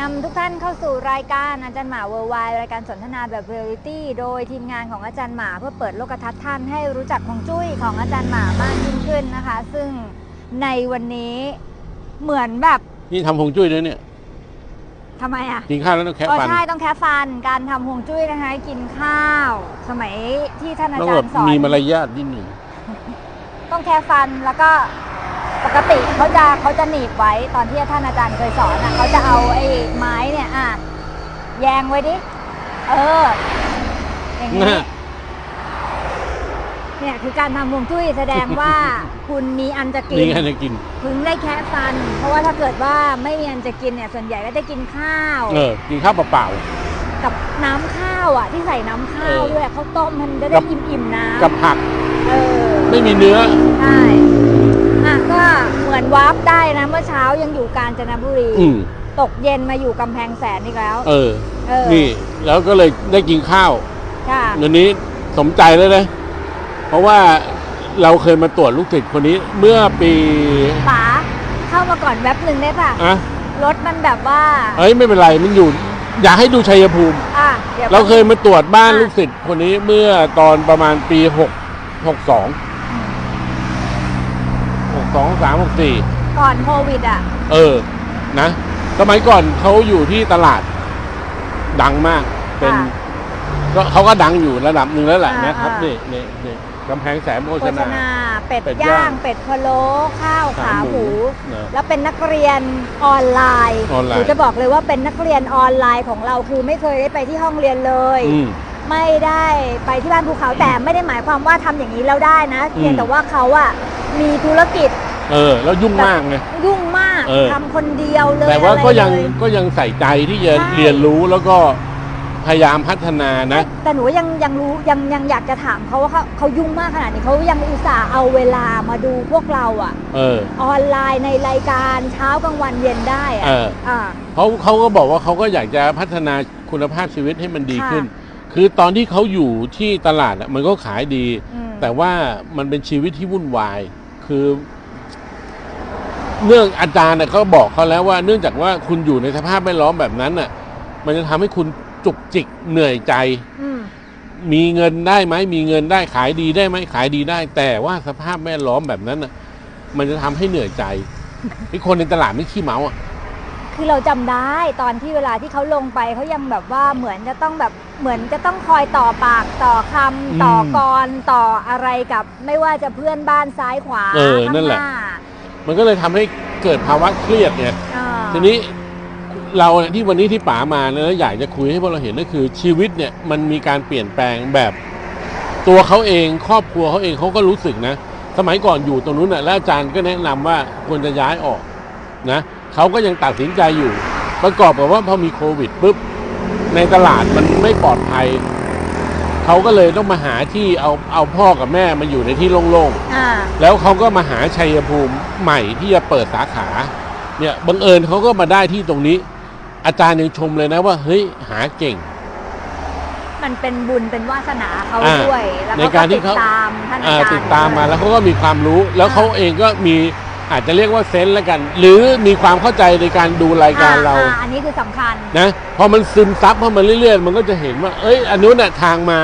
นำทุกท่านเข้าสู่รายการอาจารย์หมาเวอร์ไวรายการสนทนาแบบเรียลลิตี้โดยทีมงานของอาจารย์หมาเพื่อเปิดโลกทัศน์ท่านให้รู้จักของจุ้ยของอาจารย์หมามากยิ่งขึ้นนะคะ ซึ่งในวันนี้เหมือนแบบนี่ทำฮวงจุ้ยด้วยเนี่ยทำไมอะกินข้าวแล้วต้องแคะอ๋อฟัน ใช่ต้องแคะฟันการทำฮวงจุ้ยนะคะกินข้าว สมัยที่ท่านอาต้องจารแบบย์สอนมีมารยาทนิดหนึ่งต้องแคะฟันแล้วก็ป กติเขาจะเขาจะหนีบไว้ตอนที่ท่านอาจารย์เคยสอนอะเขาจะเอาไอ้ไม้เนี่ยอะแยงไว้ดิ เออ อย่างนี้นะเนี่ยคือการทำฮวงจุ้ยแสดงว่าคุณมีอันจะกินนี่ไงจะกิน ถึงได้แคะฟัน เพราะว่าถ้าเกิดว่าไม่มีอันจะกินเนี่ย ส่วนใหญ่ก็จะกินข้าว เออ กินข้าวเปล่ากับน้ำข้าวอะ ที่ใส่น้ำข้าวเออด้วยข้าวต้มมันจะกัได้บอิ่มๆน้ๆกับผักำเออ ไม่มีเนื้อ ใช่อะก็เห มือนวาร์ปได้นะ เมื่อเช้ายังอยู่กาญจนบุรี อืมตกเย็นมาอยู่กำแพงแสนอีกแล้ว เออ เออนี่ แล้วก็เลยได้กินข้าวค่ะเดี๋ยวนี้สมใจเลยนะเพราะว่าเราเคยมาตรวจลูกศิษย์คนนี้เมื่อปีป๋าเข้ามาก่อนแว็บหนึ่งได้ป่ะ อะรถมันแบบว่า เอ้ยไม่เป็นไรมันอยู่ อยากให้ดูชัยภูมิ อะเดี๋ยวเราเคยมาตรวจบ้านอะลูกศิษย์คนนี้เมื่อตอนประมาณปีหก หกสองหกสองสามหกสี่ก่อนโควิดอะ เออ นะ สมัยก่อนเขาอยู่ที่ตลาด ดังมาก เป็น ค่ะก็เขาก็ดังอยู่ระดับหนึ่งแล้วแหละอ่านะครับอ่านี่ นี่นี่นี่กำแพงแสนโภโฆชษนาณาเป็ดเป็ดย่าย่าง ง เป็ดพะโล้ข้าวขาหมู นะ แล้วเป็นนักเรียนออนไลน์ออนไลน์ หนูจะบอกเลยว่าเป็นนักเรียนออนไลน์ของเราคือไม่เคยได้ไปที่ห้องเรียนเลย อืม ไม่ได้ไปที่บ้านภูเขาแต่ไม่ได้หมายความว่าทำอย่างนี้แล้วได้นะ เพียงอืมแต่ว่าเขาอะ มีธุรกิจเออ แล้วยุ่งมากไง ยุ่งมากเออ ทำคนเดียวเลยแต่ว่าอะไรก็ยังเลยก็ยังใส่ใจที่จะใช่ เรียนรู้แล้วก็พยายามพัฒนานะ แต่หนูยังยังรู้ยังยังอยากจะถามเขาว่าเขาเขายุ่งมากขนาดนี้เขายังอุตส่าห์เอาเวลามาดูพวกเราอะเออ ออนไลน์ในรายการเช้ากลางวันเย็นได้อะเออ อ่า เขาเขาก็บอกว่าเขาก็อยากจะพัฒนาคุณภาพชีวิตให้มันดีค่ะขึ้น คือตอนที่เขาอยู่ที่ตลาดอะมันก็ขายดี อืม แต่ว่ามันเป็นชีวิตที่วุ่นวาย คือเนื่องอาจารย์น่ะเขาบอกเขาแล้วว่า เนื่องจากว่าคุณอยู่ในสภาพแวดล้อมแบบนั้นน่ะ มันจะทำให้คุณจุกจิกเหนื่อยใจอืมมีเงินได้ไหมมีเงินได้ขายดีได้ไหมขายดีได้ แต่ว่าสภาพแวดล้อมแบบนั้นน่ะ มันจะทำให้เหนื่อยใจไอ้คนในตลาดไม่ขี้เมาอะ คือเราจำได้ตอนที่เวลาที่เขาลงไปเขายังแบบว่าเหมือนจะต้องแบบเหมือนจะต้องคอยต่อปากต่อคำอืมต่อกรต่ออะไรกับ ไม่ว่าจะเพื่อนบ้านซ้ายขวาเออข้างนั่นแหละน้ามันก็เลยทำให้เกิดภาวะเครียดไงอ่าทีนี้เราเนี่ยที่วันนี้ที่ป๋ามาเนี่ยแล้วอยากจะคุยให้พวกเราเห็นก็คือชีวิตเนี่ยมันมีการเปลี่ยนแปลงแบบตัวเขาเองครอบครัวเขาเองเขาก็รู้สึกนะ สมัยก่อนอยู่ตรงนู้นน่ะแล้วอาจารย์ก็แนะนำว่าควรจะย้ายออกนะ เขาก็ยังตัดสินใจอยู่ ประกอบกับว่าพอมีโควิดปุ๊บในตลาดมันไม่ปลอดภัย เขาก็เลยต้องมาหาที่เอาเอาพ่อกับแม่มาอยู่ในที่โล่งๆอ่าแล้วเขาก็มาหาชัยภูมิใหม่ที่จะเปิดสาขา เนี่ยบังเอิญเขาก็มาได้ที่ตรงนี้ อาจารย์ยังชมเลยนะว่าเฮ้ยหาเก่ง มันเป็นบุญเป็นวาสนาเขาอ่าด้วย แล้วในเขาการก็ที่ติดเขา ตามท่านอาอ่าจารย์ติดตามมาแล้วเขาก็มีความรู้ แล้วอ่าเขาเองก็มี อาจจะเรียกว่าเซนส์แล้วกัน หรือมีความเข้าใจในการดูรายการเราอ่อันนี้คือสำคัญ นะพอมันซึมซับเข้ามาเรื่อยๆ มันก็จะเห็นว่า เอ้ยอันนู้นน่ะทางมา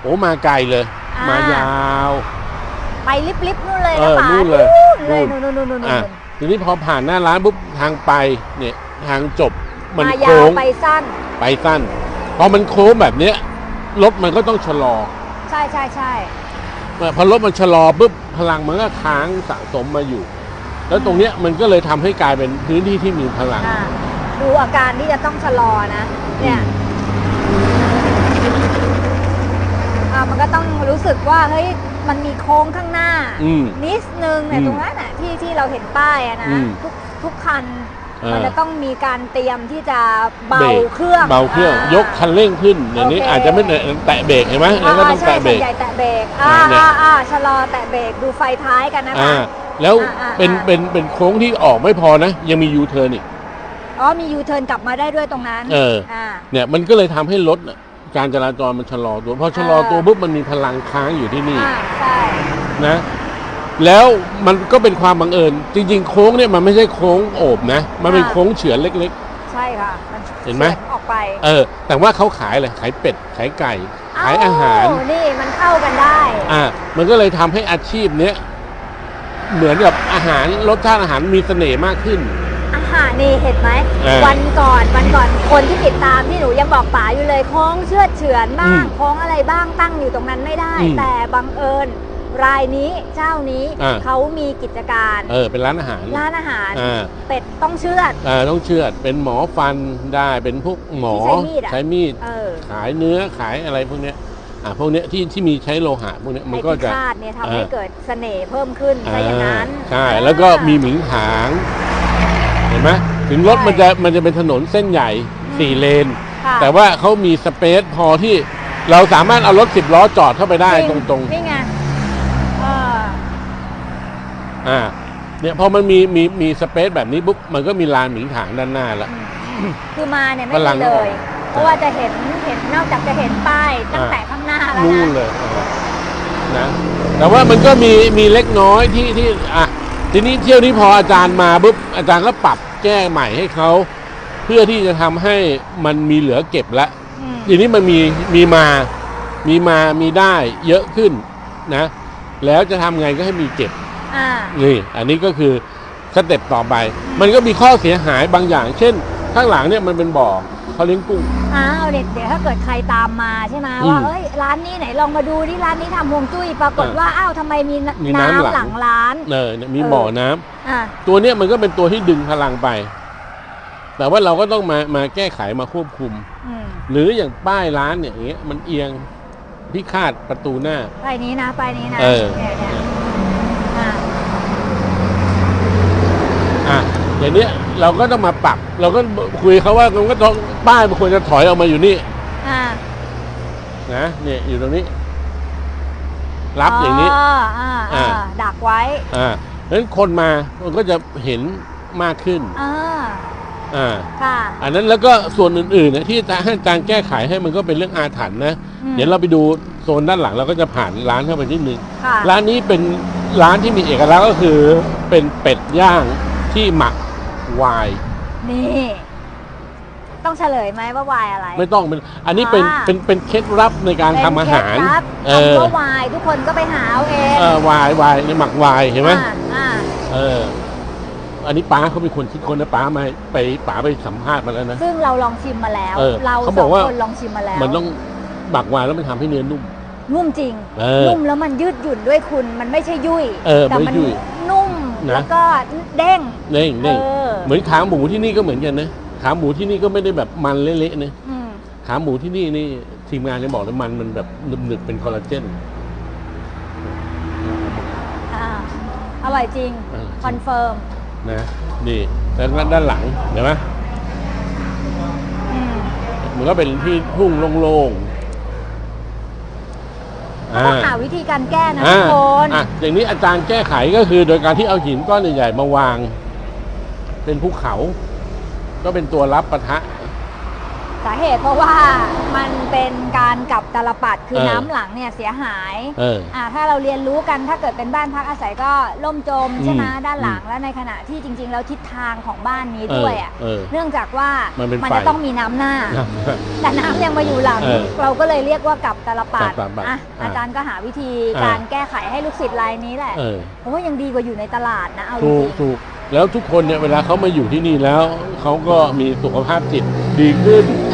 โอ้มาไกลเลย อ่าม มายาว ไปลิบๆนู่นเลยเอนะอป๋านู่นเลยเลยนู่นู่นนนู่นนู่นนู่นอะทีนี้พอผ่านหน้าร้านปุ๊บทางไปเนี่ยทางจบมันมายาโค้วงไปสั้น ไปสั้นพอมันโค้งแบบเนี้ยรถมันก็ต้องชะลอ ใช่ใช่ใช่เมื่อ พอรถมันชะลอปุ๊บพลังมันก็ค้างสะสมมาอยู่ แล้วตรงเนี้ยมันก็เลยทำให้กลายเป็นพื้นที่ที่มีพลังอ่าดูอาการที่จะต้องชะลอนะ เนี่ยอ่ามันก็ต้องรู้สึกว่าเฮ้ยมันมีโค้งข้างหน้าอืมนิดนึงเนี่ยอืมตรงนั้นน่ะที่ที่เราเห็นป้ายอะนะอืมทุกทุกคันเออมันจะต้องมีการเตรียมที่จะเบาเบรกเครื่องเบาเครื่องายกคันเร่งขึ้นเดี๋ยวนี้โอเคอาจจะไม่แตะเบรกเห็นไหมแล้วก็ต้องใช่แตะเบรส่วนก ใหญ่แตะเบรกอ่าเนี่ย อ่าอ่าชะลอแตะเบรกดูไฟท้ายกันนะอ่า คะ แล้วอ่าอ่าเป็นอ่า เป็นเป็นโค้งที่ออกไม่พอนะ ยังมียูเทิร์นอีก อ๋อมียูเทิร์นกลับมาได้ด้วยตรงนั้นเอออ่าเนี่ยมันก็เลยทำให้รถน่ะการจราจรมันชะลอตัวพอชะลอตัวปุ๊บมันมีพลังค้างอยู่ที่นี่อ่าใช่ นะ แล้วมันก็เป็นความบังเอิญ จริง ๆ โค้งเนี่ยมันไม่ใช่โค้งโอบนะ มันเป็นโค้งเฉือนเล็กใใช่ค่ะมันเห็นไหม ฉือนออกไปเออ แต่ว่าเขาขายอะไรขายเป็ด ขายไก่ ขายอาหารเอ้นี่มันเข้ากันได้ อ่า มันก็เลยทำให้อาชีพเนี้ยเหมือนกับอาหารรสชาติอาหารมีเสน่ห์มากขึ้น อาหารนี่เห็นไหม เออวันก่อนวันก่อนคนที่ติดตามที่หนูยังบอกป๋าอยู่เลยคล้องเชือดเฉือนบ้างอืมคล้องอะไรบ้างตั้งอยู่ตรงนั้นไม่ได้ อืมแต่บังเอิญ รายนี้เจ้านี้อ่า เขามีกิจการเออเป็นร้านอาหาร ร้านอาหารอ่า เป็ดต้องเชือดอ่าต้องเชื่อดเป็นหมอฟันได้เป็นพวกหมอที่ใช้มีดอะใช้มีดเออขายเนื้อขายอะไรพวกเนี้ยอ่าพวกเนี้ยที่ที่มีใช้โลหะพวกเนี้ยมันไอ้ก็พิจะ ฆาตเนี่ยทำเออให้เกิดเสน่ห์เพิ่มขึ้นซะอย่างนั้นอ่าใช่อ่า แล้วก็มีหมิงหางเห็นไหมถึงรถใช่ มันจะมันจะเป็นถนนเส้นใหญ่สี่เลน ค่ะแต่ว่าเขามีสเปซพอที่เราสามารถเอารถสิบล้อจอดเข้าไปได้จตรงนี่ไงเออ ๆ อ่าเนี่ยพอมันมีมีมีสเปซแบบนี้ปุ๊บมันก็มีลานหมิงหางด้านหน้าแล้วอืมคือมาเนี่ยไม่ฝรั่มีงเลก็ออก ย เพราะว่าจะเห็นเห็นนอกจากจะเห็นป้ายตั้งแต่ข้างหน้าแล้วนู่นนะเลยนะ แต่ว่ามันก็มีมีเล็กน้อยที่ที่อะทีนี้เที่ยวนี้พออาจารย์มาปุ๊บอาจารย์ก็ปรับแก้ใหม่ให้เขาเพื่อที่จะทำให้มันมีเหลือเก็บแล้วอืมทีนี้มันมีมีมามีมามีได้เยอะขึ้นนะ แล้วจะทำไงก็ให้มีเก็บ อ่านี่อันนี้ก็คือสเต็ปต่อไป มันก็มีข้อเสียหายบางอย่าง เช่น ข้างหลังเนี่ยมันเป็นบ่อเขาเลี้ยงกุ้ง อ้าวเด็กเดี๋ยวถ้าเกิดใครตามมาใช่ไหมอืมว่าเอ้ยร้านนี้ไหนลองมาดูที่ร้านนี้ทำฮวงจุ้ยปรากฏอ่าว่าอ้าวทำไมมีมีน้ำหลังน้ำหลังร้านเนอเนี่ยมีเออบ่อน้ำอ่าตัวเนี้ยมันก็เป็นตัวที่ดึงพลังไป แต่ว่าเราก็ต้องมามาแก้ไขมาควบคุม อืมหรืออย่างป้ายร้านเนี่ยอย่างเงี้ยมันเอียงพิฆาตประตูหน้า ไปนี้นะไปนี้นะเออ เนี่ยเนี่ยอ่า อะอย่างเนี้ยเราก็ต้องมาปรับ เราก็คุยเขาว่ามันก็ต้องป้ายมันควรจะถอยออกมาอยู่นี่อ่านะเนี่ยอยู่ตรงนี้ รับอย่างนี้อ่าอ่าอ่าดักไว้อ่าเพราะฉะนั้นคนมามันก็จะเห็นมากขึ้นอ่าอ่าค่ะอันนั้นแล้วก็ส่วนอื่นๆนะที่จะให้การแก้ไขให้มันก็เป็นเรื่องอาถรรพ์นะอืมเดี๋ยวเราไปดูโซนด้านหลังเราก็จะผ่านร้านเข้าไปนิดนึงค่ะร้านนี้เป็นร้านที่มีเอกลักษณ์ก็คือเป็นเป็ดย่างที่หมัก ไวน์นี่ ต้องเฉลยไหมว่าวายอะไร ไม่ต้องเป็นอันนี้เป็นอ่า เป็นเป็นเคล็ดลับในการทำอาหารเป็นเคล็ดลับเออคำว่าวายทุกคนก็ไปหาเอาเองเออไวน์ไวน์นี่หมักไวน์เห็นไหมอ่าอ่าเออ อันนี้ป้าเขาเป็นคนคิดคนนะป้ามาไปป้าไปสัมภาษณ์มาแล้วนะ ซึ่งเราลองชิมมาแล้ว เออเราเขาสบอองกว่า คนลองชิมมาแล้วมันต้องหมักไวน์แล้วมันทำให้เนื้อนุ่ม นุ่มจริง เออ นุ่มแล้วมันยืดหยุ่นด้วยคุณ มันไม่ใช่ยุ่ย เออแต่ไม่ยุ่ย นุ่มนะแล้วก็เด้งเน่งเน่งเออเหมือนขาหมูที่นี่ก็เหมือนกันนะขาหมูที่นี่ก็ไม่ได้แบบมันเละๆนะอืมขาหมูที่นี่นี่ทีมงานจะบอกเลยมันมันแบบหนึบๆเป็นคอลลาเจน อ่าอร่อยจริงเออจริง คอนเฟิร์มนะนี่แล้วด้านหลังเห็นไหมอืมมันก็เป็นที่ทุ่งโล่งๆ ก็ต้องหาวิธีการแก้นะอ่าทุกคนอะอย่างนี้อาจารย์แก้ไขก็คือ โดยการที่เอาหินก้อนใหญ่ๆมาวาง เป็นภูเขา ก็เป็นตัวรับปะทะ สาเหตุเพราะว่ามันเป็นการกลับตาลปัดคือเออ น้ำหลังเนี่ยเสียหายเออ อ่าถ้าเราเรียนรู้กันถ้าเกิดเป็นบ้านพักอาศัยก็ล่มจมอืมใช่ไหมด้านหลังอืมและในขณะที่จริง ๆ แล้วทิศทางของบ้านนี้เออด้วยอะเออเนื่องจากว่ามันเป็นจะไฟต้องมีน้ำหน้าแต่น้ำยังมาอยู่หลัง เออเราก็เลยเรียกว่ากับตาลปัดกับตาลปัดอะอ่าอาจารย์ก็หาวิธีอ่าการแก้ไขให้ลูกศิษย์รายนี้แหละเออ เพราะว่ายังดีกว่าอยู่ในตลาดนะเอาจถูกริงถูกแล้วทุกคนเนี่ยเวลาเขามาอยู่ที่นี่แล้ว เขาก็มีสุขภาพจิตดีขึ้นมี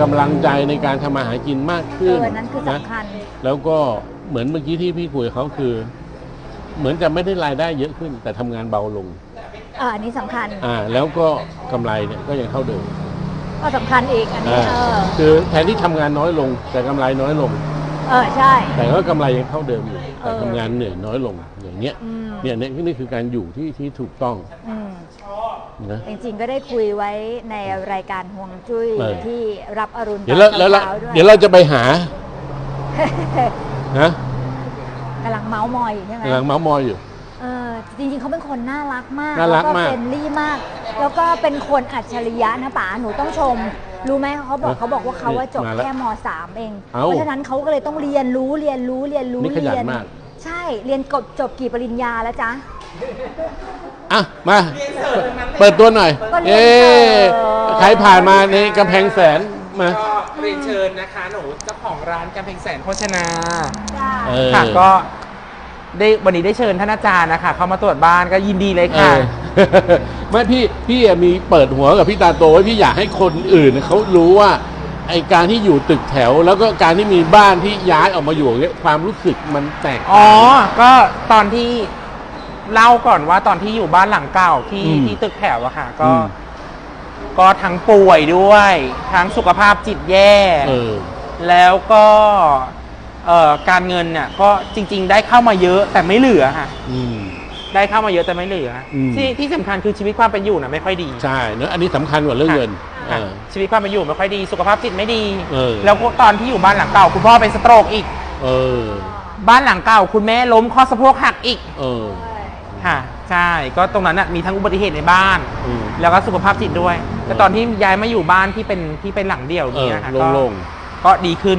กำลังใจในการทำมาหากินมากๆเอขึ้นอนั่นคือนะสำคัญ แล้วก็เหมือนเมื่อกี้ที่พี่คุยกับเขาคือ เหมือนจะไม่ได้รายได้เยอะขึ้น แต่ทำงานเบาลง เอออันนี้สำคัญ อ่า แล้วก็กำไรเนี่ยก็ยังเท่าเดิมก็สำคัญอีกอันนี้ อ่าเออ คือแทนที่ทำงานน้อยลง แต่กำไรน้อยลง เออ ใช่ แต่ก็กำไรยังเท่าเดิมอยู่แต่เออ ทำงานเหนื่อยน้อยลงอย่างเงี้ยอืมเนี่ยเนี่ยนี่คือการอยู่ที่ที่ถูกต้อง อืม นะ จริงๆก็ได้คุยไว้ในรายการห่วงจุ้ยเออ ที่รับอรุณเดี๋ยวเราตอนแล้วเราช้ๆด้วยเดี๋ยวเราจะไปหานะกำลังเมาส์มอยอยู่ใช่ไหม กำลังเมาส์มอยอยู่ เออจริงๆ เขาเป็นคนน่ารักมากน่ารักแล้วมากเฟรนลี่มาก แล้วก็เป็นคนอัจฉริยะนะป๋าหนูต้องชม รู้ไหมเขาบอกเออเขาบอกว่าเขาว่าจบมาแล้วแค่มสามเอง เอ้าเพราะฉะนั้นเขาก็เลยต้องเรียนรู้เรียนรู้เรียนรู้นี่ขยันเรียมาก ใช่เรียนกบจบกี่ปริญญาแล้วจ๊ะ อะมาเรียนเชิญทั้งนั้นเลยเปิดตัวหน่อยเปิดตัวเอ๊ใครผ่านมาในกำแพงแสนมาก็เรียนเชิญนะคะหนูเจ้าของร้านกำแพงแสนโภชนาจ้าเออค่ะก็ได้วันนี้ได้เชิญท่านอาจารย์นะคะเข้ามาตรวจบ้านก็ยินดีเลยเอค่ะอไม่พี่พี่อะมีเปิดหัวกับพี่ตาโตไว้พี่อยากให้คนอื่นเขารู้ว่าไอการที่อยู่ตึกแถว แล้วก็การที่มีบ้านที่ย้ายออกมาอยู่อย่างเงี้ยความรู้สึกมันแตกอ๋ต่าองก็ตอนที่ เล่าก่อนว่าตอนที่อยู่บ้านหลังเก่าที่อืมที่ตึกแถวอะค่ะ ก็ อืม ก็ทั้งป่วยด้วย ทั้งสุขภาพจิตแย่ เออ แล้วก็เอ่อการเงินเนี่ยก็จริง ๆ ได้เข้ามาเยอะแต่ไม่เหลือค่ะ อืม ได้เข้ามาเยอะแต่ไม่เหลืออม ที่ที่สำคัญคือชีวิตความเป็นอยู่น่ะไม่ค่อยดี ใช่เนอะอันนี้สำคัญกว่าเรื่องเงินค่ะเออ ชีวิตความเป็นอยู่ไม่ค่อยดี สุขภาพจิตไม่ดี เออ แล้วก็ตอนที่อยู่บ้านหลังเก่า คุณพ่อเป็นสโตรกอีก เออ บ้านหลังเก่า คุณแม่ล้มข้อสะโพกหักอีก เออค่ะ ใช่ ก็ตรงนั้นน่ะมีทั้งอุบัติเหตุในบ้าน อืม แล้วก็สุขภาพจิตด้วย แต่ตอนที่ย้ายมาอยู่บ้านที่เป็นที่เป็นหลังเดี่ยวเอนี้อนะคะก็โล่ง ก็ดีขึ้น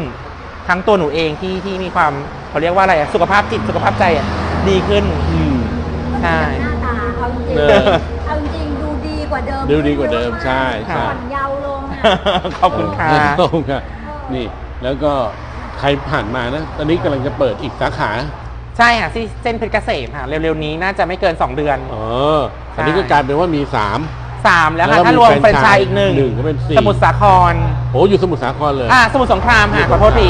ทั้งตัวหนูเองที่ที่มีความเขาเรียกว่าอะไรอะสุขภาพจิตสุขภาพใจอะดีขึ้นๆอืม ใช่ หน้าตาเอาจริงเออๆเอาจริงๆดูดีกว่าเดิมดูดีกว่าเดิมใช่ใช่ ผ่อนเยาว์ลงอะขอบคุณค่ะเออโล่งค่ะนี่ แล้วก็ใครผ่านมานะ ตอนนี้กำลังจะเปิดอีกสาขา ใช่ค่ะที่เส้นเพชรเกษมค่ะเร็วๆนี้น่าจะไม่เกิน 2 เดือนอ๋ออันนี้ก็กลายเป็นว่ามีสาม3แล้วแล้ค่ะวก็ถ้ารวมมีแฟรนไชแฟรนไชส์ส์อีกหนึ่งหนึ่งก็เป็นสี่ สมุทรสาครโอ้อยู่สมุทรสาครเลย อ่าสมุทรสงครามค่ะขอโทษที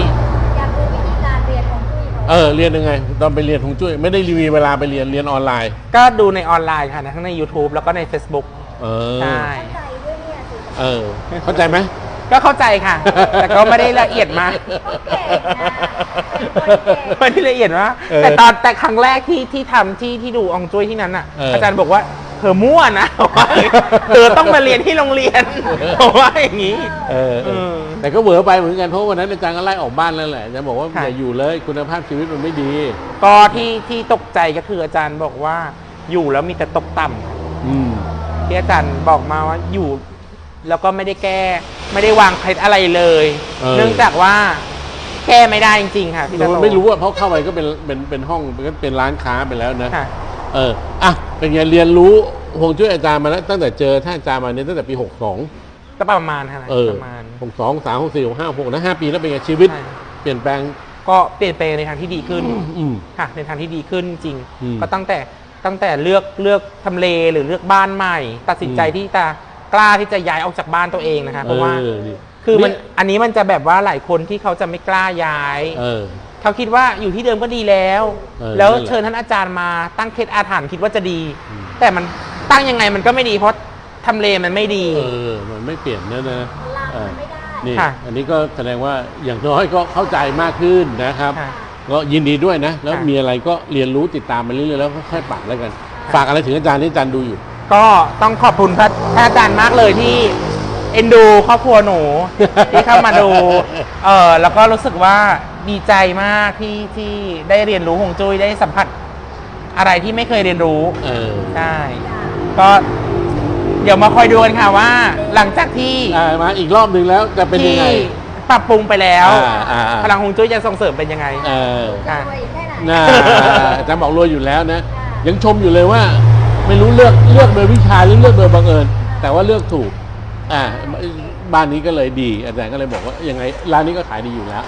อยากรู้วิธีการเรียนของจุ้ยเขาเออเรียนยังไง ตอนไปเรียนทงจุ้ยไม่ได้มีเวลาไปเรียนเรียนออนไลน์ ก็ดูในออนไลน์ค่ะทั้งใน YouTube แล้วก็ใน Facebook เออ ใช่ใจด้วยเนี่ยสิเออ เข้าใจไหม ก็เข้าใจค่ะ แต่ก็ไม่ได้ละเอียดมากเขาเก่งนะ เป็นคนเก่งไม่ได้ละเอียดมากเออแต่ตอนแต่ครั้งแรกที่ที่ทำที่ที่ดูอองจุ้ยที่นั้นอะ เออออาจารย์บอกว่าเธอมั่วนะว่าเธอต้องมาเรียนที่โรงเรียนบอกว่าอย่างนี้เออเออเออแต่ก็เหวอไปเหมือนกันเพราะวันนั้นอาจารย์ก็ไล่ออกบ้านแล้วแหละอาจารย์บอกว่าค่ะ อย่าอยู่เลยคุณภาพชีวิตมันไม่ดี ก็ที่ที่ตกใจก็คืออาจารย์บอกว่าอยู่แล้วมีแต่ตกต่ำอืม ที่อาจารย์บอกมาว่าอยู่ แล้วก็ไม่ได้แก้ ไม่ได้วางเคล็ดอะไรเลย เออ เนื่องจากว่า แก้ไม่ได้จริงๆค่ะพี่แต่ตามันโต ไม่รู้อะเพราะเข้าไปก็เป็นเป็นเป็นห้องก็เป็นร้านค้าไปแล้วนะ ค่ะ เอออะเป็นไงเรียนรู้ฮวงจุ้ยอาจารย์มาแล้วตั้งแต่เจอท่านอาจารย์มาเนี่ยตั้งแต่ปีหกสองก็ประมาณค่ะเออประมาณ หกสองสามหกสี่หกห้าหกนะห้าปีแล้วเป็นไงชีวิต ใช่ เปลี่ยนแปลง ก็เปลี่ยนแปลงในทางที่ดีขึ้น อืม ค่ะในทางที่ดีขึ้นจริง อืมก็ตั้งแต่ตั้งแต่เลือกเลือกทำเลหรือเลือกบ้านใหม่ ตัดสินใจอืม ที่จะกล้าที่จะย้ายออกจากบ้านตัวเองนะคะเพราะว่าออนี่ คือมันเยอันนี้มันจะแบบว่าหลายคนที่เขาจะไม่กล้าย้าย เออ เขาคิดว่าอยู่ที่เดิมก็ดีแล้ว เออแล้วนั่นแหละเชิญท่านอาจารย์มาตั้งเคล็ดอาถรรพ์คิดว่าจะดี อืม แต่มันตั้งยังไงมันก็ไม่ดีเพราะทำเลมันไม่ดี เออ มันไม่เปลี่ยนเนอะนะลาเออมันไม่ได้ นี่ ค่ะ อันนี้ก็แสดงว่าอย่างน้อยก็เข้าใจมากขึ้นนะครับ ค่ะ ก็ยินดีด้วยนะ แล้วค่ะมีอะไรก็เรียนรู้ติดตามไปเรื่อยๆแล้วค่อยๆปรับแล้วกัน ฝากอะไรถึงอาจารย์ที่อาจารย์ดูอยู่ ก็ต้องขอบคุณพระพระอาจารย์มากเลยที่ เอ็นดูครอบครัวหนู ที่เข้ามาดูเออแล้วก็รู้สึกว่าดีใจมากที่ที่ได้เรียนรู้ฮวงจุ้ยได้สัมผัสอะไรที่ไม่เคยเรียนรู้เออใช่ก็เดี๋ยวมาคอยดูกันค่ะว่า หลังจากที่อ่ามาอีกรอบหนึ่งแล้วจะเป็นยังไงที่ปรับปรุงไปแล้วอ่าอ่าอ่า พลังฮวงจุ้ยจะส่งเสริมเป็นยังไงเออค่ะ รวยแค่ไหนน่าอาจารย์บอกรวยอยู่แล้วนะค่ะยังชมอยู่เลยว่า ไม่รู้เลือกเลือกโดยวิชาหรือเลือกโดยบังเอิญ แต่ว่าเลือกถูก อ่าบ้านนี้ก็เลยดี อาจารย์ก็เลยบอกว่ายังไงร้านนี้ก็ขายดีอยู่แล้ว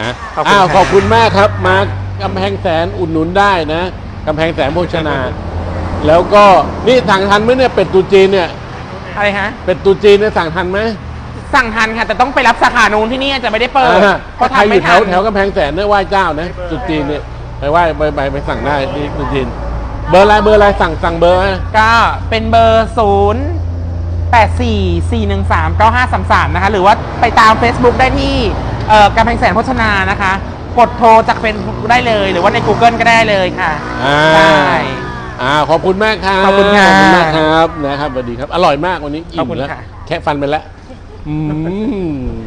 นะขอบคุณอ้าวครับ ขอบคุณมากครับ มากำแพงแสนอุดหนุนได้นะกำแพงแสนโภชนา แล้วก็นี่สั่งทันไหมเนี่ยเป็ดตูจีนเนี่ยอะไรฮะ เป็ดตูจีนเนี่ยสั่งทันไหมสั่งทันค่ะ แต่ต้องไปรับสาขานู้นที่นี่จะไม่ได้เปิดอ่าเพราะใครทำอไม่ยู่แถทัวนแถวกำแพงแสนเนี่ยไหว้เจ้านะตูจีนเนี่ยไปไหว้ไปไปไปสั่งได้ที่ตูจีน เบอร์อะไรเบอร์อะไรสั่งสั่งเบอร์ไหมก็เป็นเบอร์ศูนย์ แปดสี่สี่หนึ่งสามเก้าห้าสามสามนะคะ หรือว่าไปตาม Facebook ได้ที่เอ่อกำแพงแสนโฆษณานะคะ กดโทรจากเป็นได้เลย หรือว่าใน Google ก็ได้เลยค่ะอ่าได้อ่าขอบคุณมากครับขอบคุณค่ะขอบคุณมากครับนะครับสวัสดีครับ อร่อยมากวันนี้ขอิ่อบมคุณแล้วค่ะแค่ฟันไปแล้ว อืม